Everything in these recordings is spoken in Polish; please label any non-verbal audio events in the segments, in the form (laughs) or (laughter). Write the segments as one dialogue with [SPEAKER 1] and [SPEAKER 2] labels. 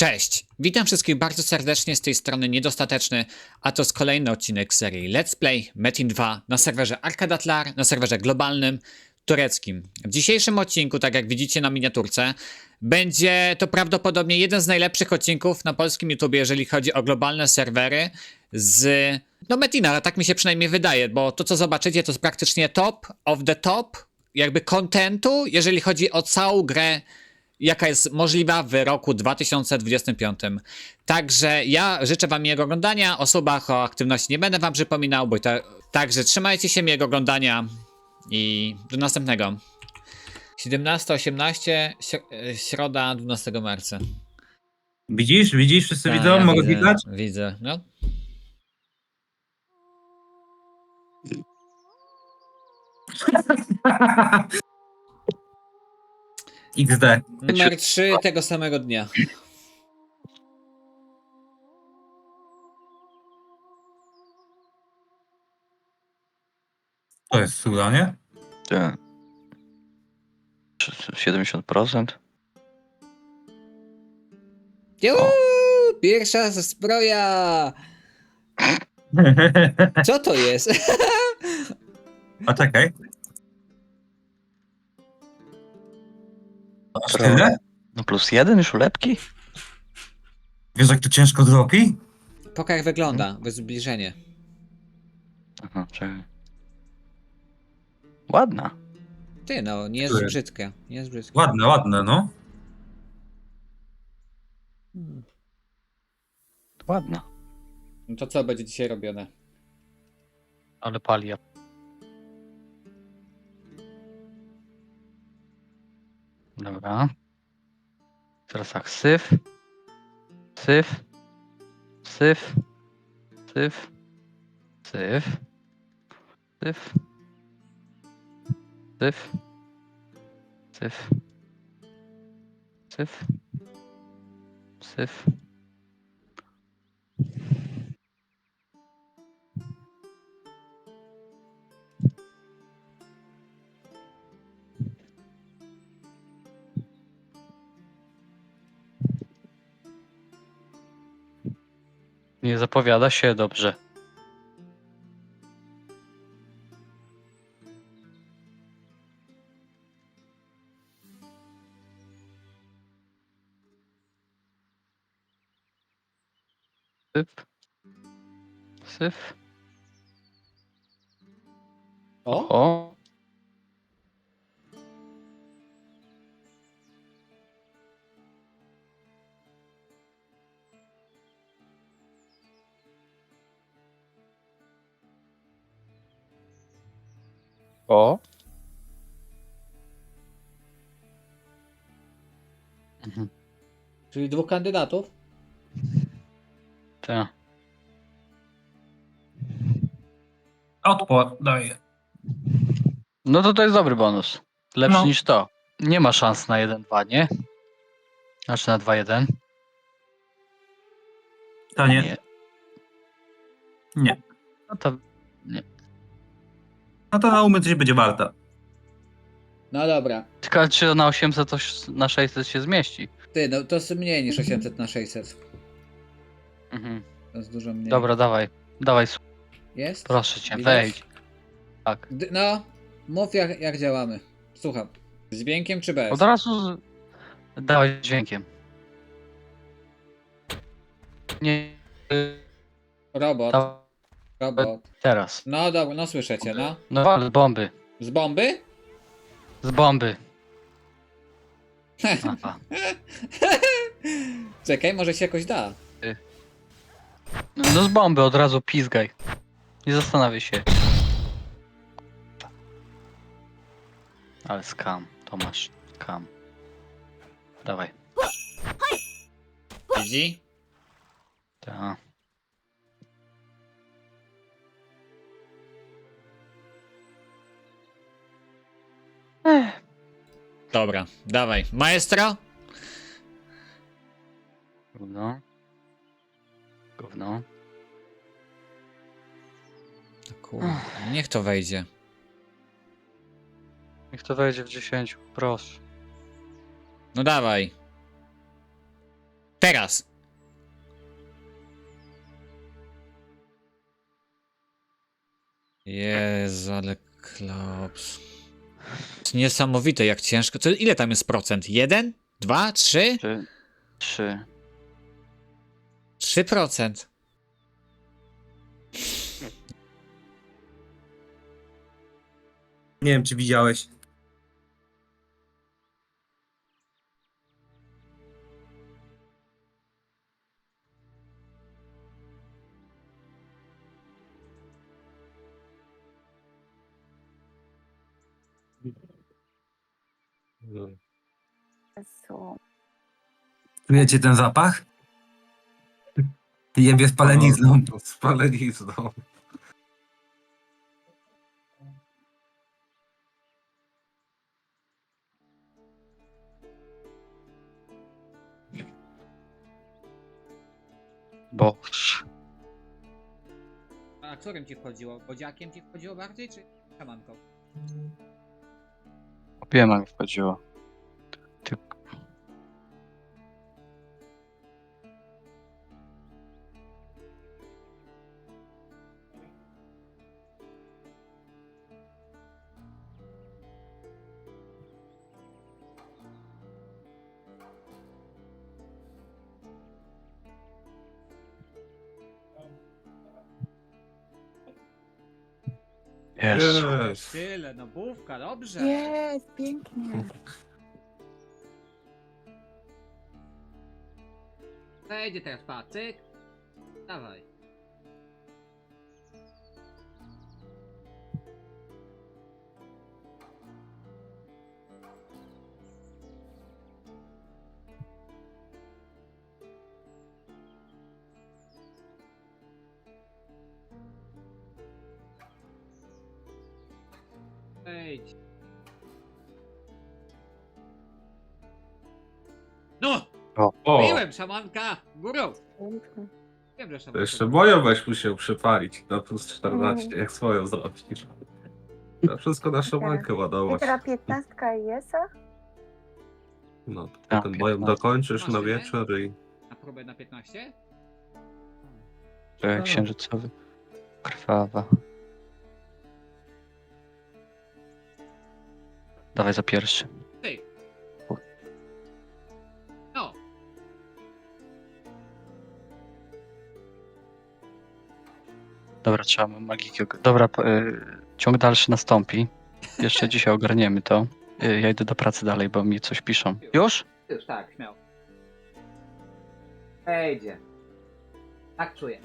[SPEAKER 1] Cześć! Witam wszystkich bardzo serdecznie z tej strony Niedostateczny, a to jest kolejny odcinek serii Let's Play Metin 2 na serwerze Arkadatlar, na serwerze globalnym, tureckim. W dzisiejszym odcinku, tak jak widzicie na miniaturce, będzie to prawdopodobnie jeden z najlepszych odcinków na polskim YouTube, jeżeli chodzi o globalne serwery z... No Metina, ale tak mi się przynajmniej wydaje, bo to co zobaczycie to jest praktycznie top of the top, jakby kontentu, jeżeli chodzi o całą grę jaka jest możliwa w roku 2025. Także ja życzę Wam miłego oglądania. O osobach o aktywności nie będę Wam przypominał, bo ta, także trzymajcie się miłego oglądania i do następnego. 17-18, środa 12 marca.
[SPEAKER 2] Widzisz, widzisz, wszyscy
[SPEAKER 1] Tak,
[SPEAKER 2] widzą,
[SPEAKER 1] ja
[SPEAKER 2] mogę
[SPEAKER 1] widzę,
[SPEAKER 2] widać?
[SPEAKER 1] Widzę, no. (laughs)
[SPEAKER 2] XD.
[SPEAKER 1] Numer 3 tego samego dnia.
[SPEAKER 2] To jest cuda, nie?
[SPEAKER 3] Tak. 70%?
[SPEAKER 1] Juuu, pierwsza zbroja! (laughs) Co to jest?
[SPEAKER 2] A czekaj. Aż tyle?
[SPEAKER 3] No plus jeden już ulepki?
[SPEAKER 2] Wiesz jak to ciężko dropi?
[SPEAKER 1] Pokaż jak wygląda, bez zbliżenie.
[SPEAKER 3] Aha, czekaj. Ładna.
[SPEAKER 1] Ty no, nie jest
[SPEAKER 2] Które?
[SPEAKER 1] brzydkie. Nie jest brzydkie.
[SPEAKER 2] Ładne, ładne, no.
[SPEAKER 3] Ładna.
[SPEAKER 1] No to co będzie dzisiaj robione?
[SPEAKER 3] Ale pali. Dobra. Teraz tak, syf. Syf. Syf. Syf. Syf. Syf. Syf. Syf. Syf. Syf. Nie zapowiada się dobrze. Syf. Syf.
[SPEAKER 1] O?
[SPEAKER 3] O. O. Mhm.
[SPEAKER 1] Czyli dwóch kandydatów?
[SPEAKER 3] Tak.
[SPEAKER 2] Odpłat daje.
[SPEAKER 3] No to to jest dobry bonus. Lepszy
[SPEAKER 2] No.
[SPEAKER 3] niż to. Nie ma szans na 1-2, nie? Znaczy na 2-1.
[SPEAKER 2] To nie.
[SPEAKER 3] Nie.
[SPEAKER 2] Nie.
[SPEAKER 3] No to
[SPEAKER 2] No to na umysł coś będzie warta.
[SPEAKER 1] No dobra.
[SPEAKER 3] Ciekawe, czy na 800 to ś- na 600 się zmieści.
[SPEAKER 1] Ty, no to jest mniej niż 800 na 600.
[SPEAKER 3] Mhm.
[SPEAKER 1] To jest dużo mniej.
[SPEAKER 3] Dobra, dawaj. Dawaj, s-
[SPEAKER 1] Jest?
[SPEAKER 3] proszę cię,
[SPEAKER 1] Widać?
[SPEAKER 3] wejdź. Tak.
[SPEAKER 1] D- no, mów jak, jak działamy. Słucham. Z dźwiękiem czy bez?
[SPEAKER 3] Od razu z... dawaj dźwiękiem. Nie.
[SPEAKER 1] Robot,
[SPEAKER 3] da-
[SPEAKER 1] robot.
[SPEAKER 3] Teraz.
[SPEAKER 1] No dobra, no słyszę cię, no.
[SPEAKER 3] No wal, bomby.
[SPEAKER 1] Z bomby?
[SPEAKER 3] Z bomby. (laughs) Aha.
[SPEAKER 1] Czekaj, może się jakoś da.
[SPEAKER 3] No z bomby od razu pizgaj. Nie zastanawiaj się. Ale skam, Tomasz, skam. Dawaj.
[SPEAKER 1] Widzi?
[SPEAKER 3] Ta.
[SPEAKER 1] Dobra, dawaj. Maestro?
[SPEAKER 3] Gówno. Gówno.
[SPEAKER 1] Kurde, niech to wejdzie.
[SPEAKER 3] Niech to wejdzie w 10, proszę.
[SPEAKER 1] No dawaj. Teraz. Jezu, ale klops. To jest niesamowite, jak ciężko. To ile tam jest procent? Jeden? Dwa? Trzy?
[SPEAKER 3] Trzy. Trzy.
[SPEAKER 1] Trzy procent.
[SPEAKER 4] Nie wiem, czy widziałeś.
[SPEAKER 5] Jezu.
[SPEAKER 4] Czujecie ten zapach? Jebie spalenizną.
[SPEAKER 6] Spalenizną.
[SPEAKER 3] Boż.
[SPEAKER 1] A którym ci wchodziło? Bodziakiem ci wchodziło bardziej, czy szamanką?
[SPEAKER 3] Obiema mi wchodziło.
[SPEAKER 6] Jest.
[SPEAKER 1] Tyle, no bówka, dobrze.
[SPEAKER 5] Jest, pięknie.
[SPEAKER 1] Wejdzie teraz patyk. Dawaj. Wejdź. No!
[SPEAKER 6] O,
[SPEAKER 1] Mówiłem, szamanka! Górą!
[SPEAKER 5] Pięknie.
[SPEAKER 1] Wiem, że
[SPEAKER 6] to
[SPEAKER 1] szamanka.
[SPEAKER 6] jeszcze moją weź musiał przypalić na plus 14, jak swoją zrobisz. (laughs) To wszystko na szamankę
[SPEAKER 5] I
[SPEAKER 6] ładować.
[SPEAKER 5] teraz piętnastka jest?
[SPEAKER 6] No, to
[SPEAKER 3] A,
[SPEAKER 6] potem moją
[SPEAKER 3] 15.
[SPEAKER 6] dokończysz na wieczór i...
[SPEAKER 1] Na próbę na 15?
[SPEAKER 3] Że księżycowy. Krwawa. Dawaj za pierwszy.
[SPEAKER 1] Ty! No!
[SPEAKER 3] Dobra, trzeba magiki. og- Dobra, p- y, ciąg dalszy nastąpi. Jeszcze (laughs) dzisiaj ogarniemy to. Y, ja idę do pracy dalej, bo mi coś piszą. Już?
[SPEAKER 1] Już tak, śmiał. Wejdzie. Tak czuję.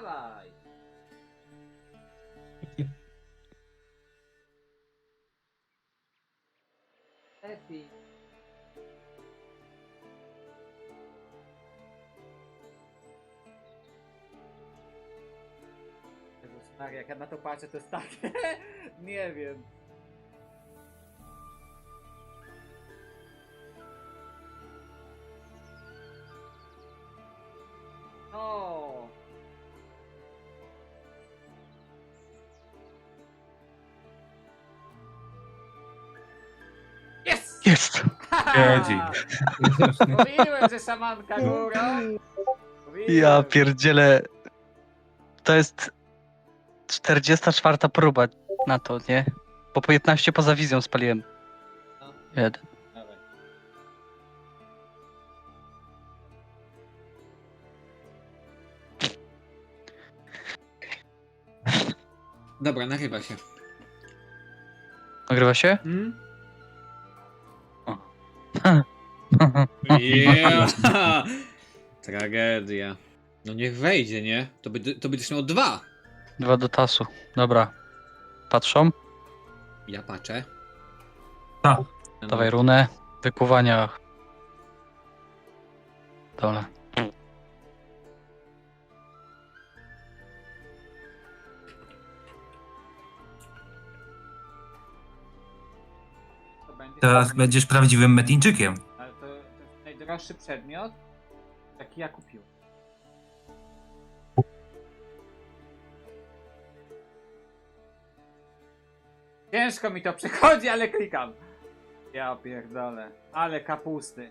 [SPEAKER 1] Dawaj! Epi. Jezus Maria, jak ja na to patrzę, to jest tak... nie wiem. Jest!
[SPEAKER 6] Jedzi.
[SPEAKER 1] Mówiłem, że szamanka.
[SPEAKER 5] Pięknie.
[SPEAKER 1] Mówiłem.
[SPEAKER 3] Ja pierdzielę. To jest 44 próba na to, nie? Po 15 poza wizją spaliłem.
[SPEAKER 1] No.
[SPEAKER 3] Jeden.
[SPEAKER 1] Dawaj. Dobra, nagrywa się.
[SPEAKER 3] Nagrywa się?
[SPEAKER 1] Hmm? Yeah. (laughs) Tragedia. No niech wejdzie, nie? To, by, to będziesz miał dwa.
[SPEAKER 3] Dwa do tasu. Dobra. Patrzą.
[SPEAKER 1] Ja patrzę.
[SPEAKER 2] Tak.
[SPEAKER 1] No,
[SPEAKER 3] Dawaj runę. Wykuwania. Dole.
[SPEAKER 2] Teraz będziesz prawdziwym Metińczykiem.
[SPEAKER 1] Ale to, to jest najdroższy przedmiot, jaki ja kupiłem. Ciężko mi to przechodzi, ale klikam. Ja pierdolę. Ale kapusty.